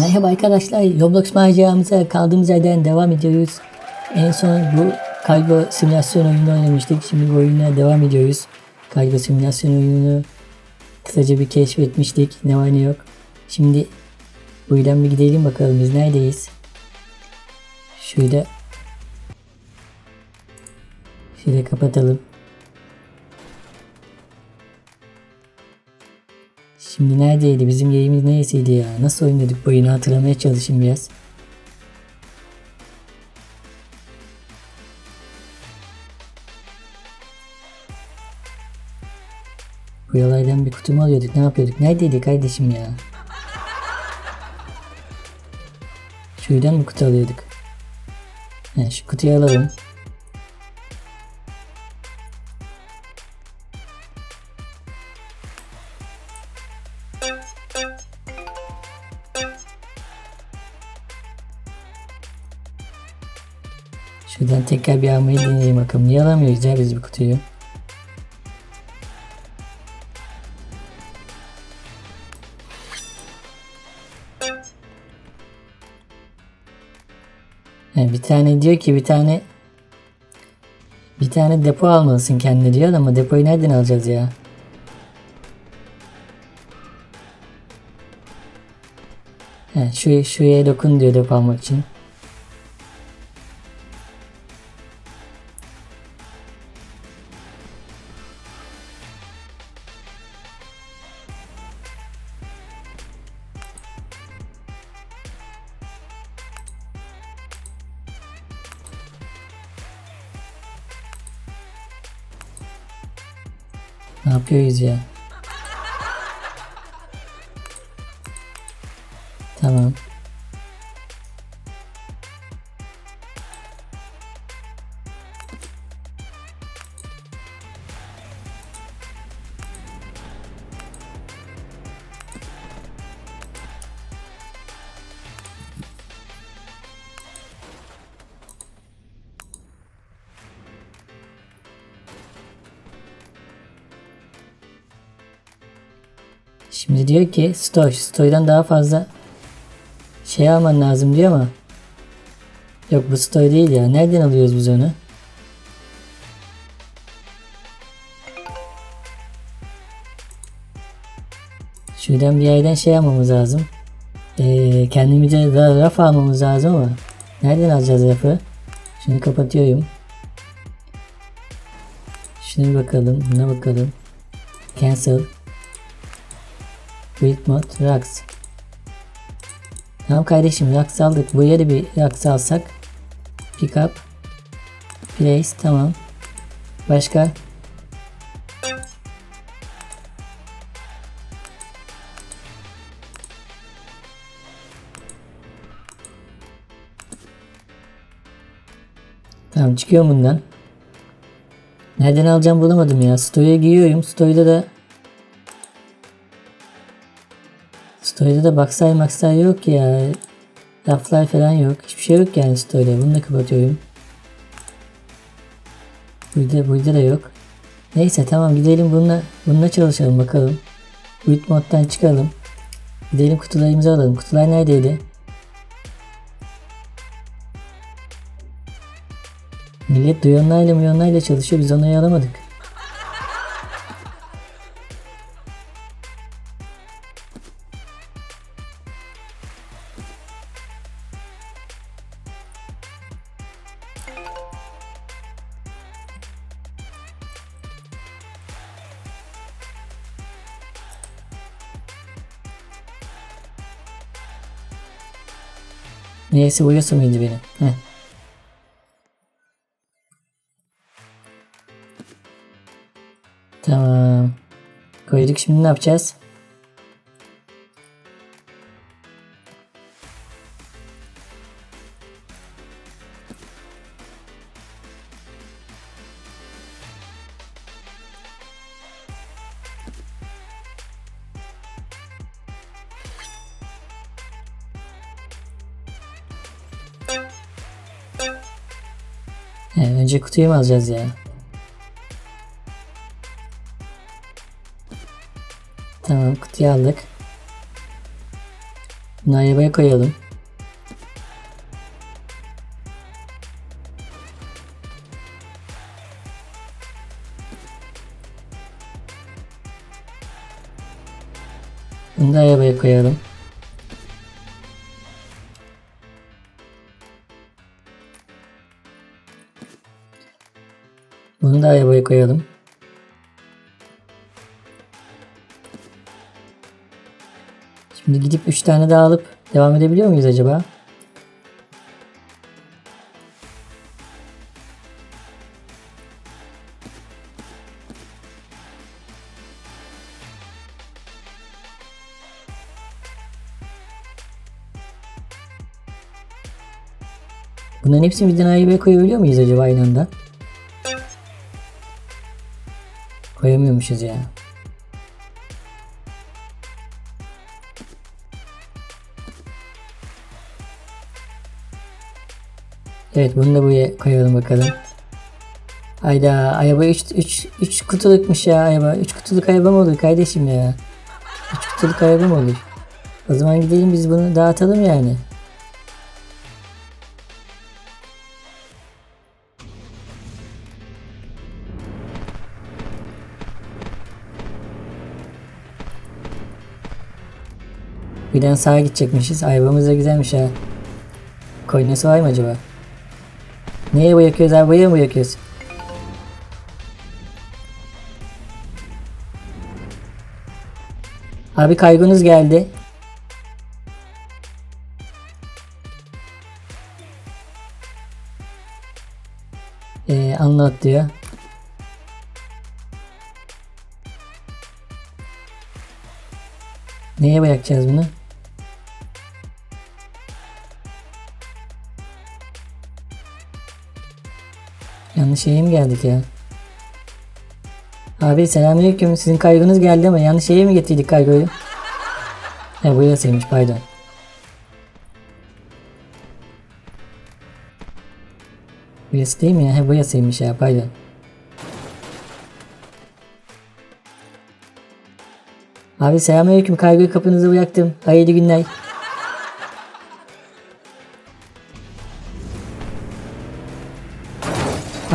Merhaba arkadaşlar, Roblox maceramıza kaldığımız yerden devam ediyoruz. En son bu kargo simülasyon oyununu oynamıştık. Şimdi bu oyuna devam ediyoruz. Kargo simülasyon oyununu kısaca bir keşfetmiştik. Ne var ne yok. Şimdi buradan bir gidelim bakalım biz neredeyiz. Şurada Şöyle kapatalım. Şimdi neredeydi? Bizim yerimiz neresiydi ya? Nasıl oynadık bu oyunu hatırlamaya çalışayım biraz. Buralardan bir kutu mu alıyorduk? Ne yapıyorduk? Neredeydi kardeşim ya? Şuradan mı kutu alıyorduk? He, şu kutuyu alalım. Tekrar bir almayı deneyelim bakalım. Niye alamıyoruz ya biz bu kutuyu? Yani bir tane diyor ki bir tane bir tane depo almalısın kendine diyor ama depoyu nereden alacağız ya? He, şu, şuraya dokun diyor depo almak için. Ne yapıyoruz ya? Tamam. Şimdi diyor ki store. Store'dan daha fazla şey alman lazım diyor ama yok bu store değil ya. Nereden alıyoruz biz onu? Şuradan bir yerden şey almamız lazım. Ee, kendimize raf almamız lazım ama nereden alacağız rafı? Şunu kapatıyorum. Şuna bakalım. Buna bakalım. Cancel. Build mod Rocks. Tamam kardeşim Rocks aldık. Buraya da bir Rocks alsak. Pick up. Place tamam. Başka? Tamam çıkıyor bundan. Nereden alacağım bulamadım ya. Story'e giyiyorum. Story'de de Story'de de baksay maksay yok ya. Laflar falan yok. Hiçbir şey yok yani story'de. Bunu da kapatıyorum. Burada, burada da yok. Neyse tamam gidelim bununla, bununla çalışalım bakalım. Build moddan çıkalım. Gidelim kutularımızı alalım. Kutular neredeydi? Millet duyonlarla milyonlarla çalışıyor. Biz onları alamadık. Neyse uyuyorsa mıydı beni? Heh. Tamam. Koyduk şimdi ne yapacağız? He, önce kutuyu mu alacağız ya? Tamam kutuyu aldık. Bunu arabaya koyalım. Bunu da arabaya koyalım. Da arabaya koyalım. Şimdi gidip 3 tane daha alıp devam edebiliyor muyuz acaba? Bunların hepsini birden arabaya koyabiliyor muyuz acaba aynı anda? Koyamıyormuşuz ya. Evet bunu da buraya koyalım bakalım. Hayda araba 3 3 3 kutulukmuş ya araba. 3 kutuluk araba mı olur kardeşim ya? 3 kutuluk araba mı olur? O zaman gidelim biz bunu dağıtalım yani. Birden sağa gidecekmişiz. Arabamız da güzelmiş ha. Koynası var mı acaba? Neye bırakıyoruz arabaya mı bırakıyoruz? Abi kaygonuz geldi. Ee, anlat diyor. Neye bırakacağız bunu? Yanlış yere mi geldik ya? Abi selamünaleyküm. Sizin kargonuz geldi ama yanlış yere mi getirdik kargoyu? He burasıymış pardon. Burası değil mi ya? He burasıymış ya pardon. Abi selamünaleyküm. Kargoyu kapınıza bıraktım. Hayırlı günler.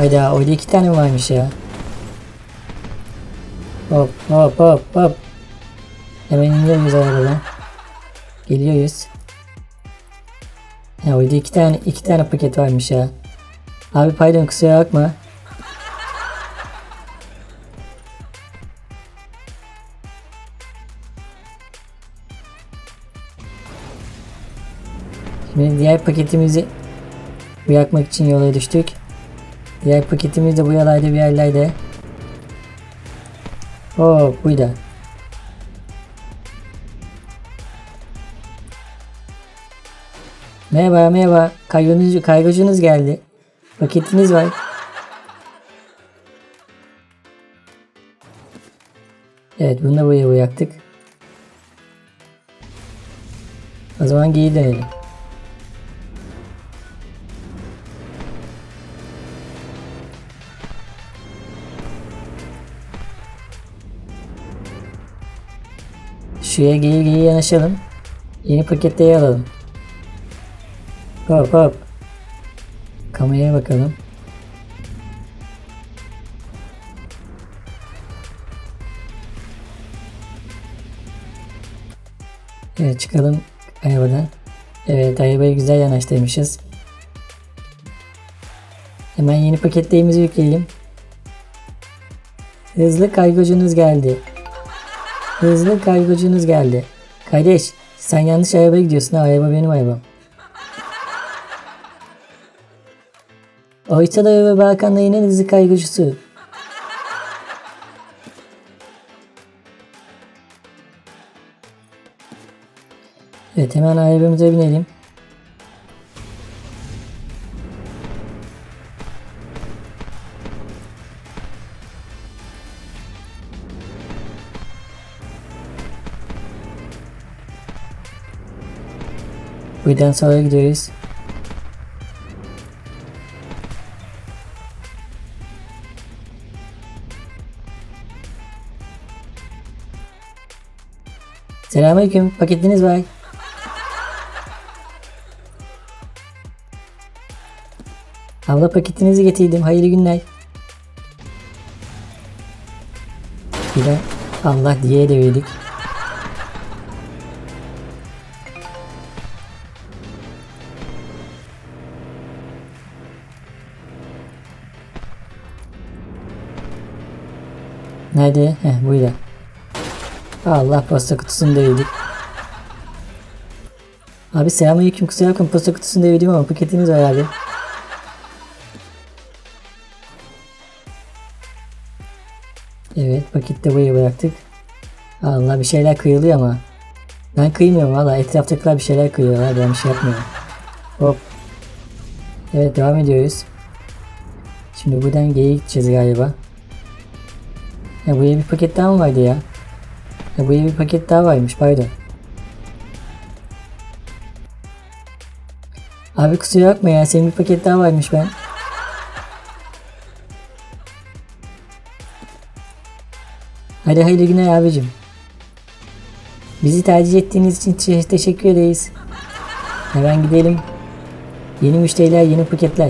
Hayda orada iki tane varmış ya. Hop hop hop hop. Hemen iniyoruz arabadan. Geliyoruz. Ya orada iki tane iki tane paket varmış ya. Abi pardon kusura bakma. Şimdi diğer paketimizi bırakmak için yola düştük. Diğer paketimiz de bu yalayda bir yerlerde. Oo buydu. Merhaba merhaba. Kaygınız, kaygıcınız geldi. Paketiniz var. Evet bunu da buraya bıraktık. O zaman geri dönelim. Şuraya geri geri yanaşalım. Yeni paketleri alalım. Hop hop. Kameraya bakalım. Evet çıkalım arabadan. Evet arabayı güzel yanaştırmışız. Hemen yeni paketlerimizi yükleyelim. Hızlı kargocunuz geldi. Hızlı kargocunuz geldi. Kardeş sen yanlış arabaya gidiyorsun araba benim arabam. Oysa da ve Balkan'da yine hızlı kargocusu. Evet hemen arabamıza binelim. Buradan sağa gideriz. Selamünaleyküm. Paketiniz var. Abla paketinizi getirdim. Hayırlı günler. Bir de Allah diye de verdik. Nerede? Heh burada. Allah posta kutusunu devirdik. Abi selamünaleyküm kusura bakma posta kutusunu devirdim ama paketiniz var abi. Evet paketi de buraya bıraktık. Allah bir şeyler kıyılıyor ama. Ben kıymıyorum valla etraftakiler bir şeyler kıyıyorlar ben bir şey yapmıyorum. Hop. Evet devam ediyoruz. Şimdi buradan geri gideceğiz galiba. Ya buraya bir paket daha mı vardı ya? Ya buraya bir paket daha varmış pardon. Abi kusura bakma ya senin bir paket daha varmış ben. Hadi hayırlı günler abicim. Bizi tercih ettiğiniz için te- teşekkür ederiz. Hemen gidelim. Yeni müşteriler, yeni paketler.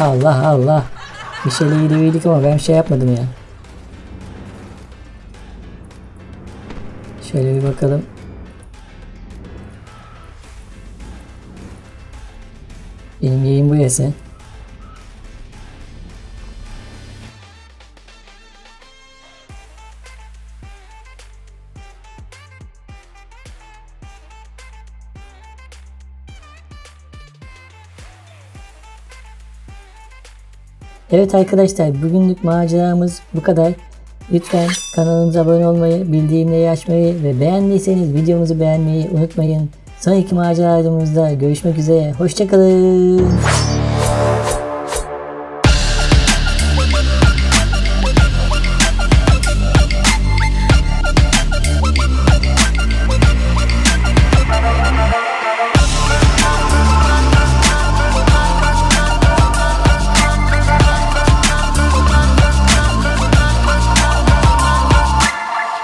Allah Allah. Bir şeyle yedirdik ama ben şey yapmadım ya. Şöyle bir bakalım. Benim yayın burası. Evet arkadaşlar bugünlük maceramız bu kadar. Lütfen kanalımıza abone olmayı, bildirimleri açmayı ve beğendiyseniz videomuzu beğenmeyi unutmayın. Sonraki maceralarımızda görüşmek üzere. Hoşçakalın.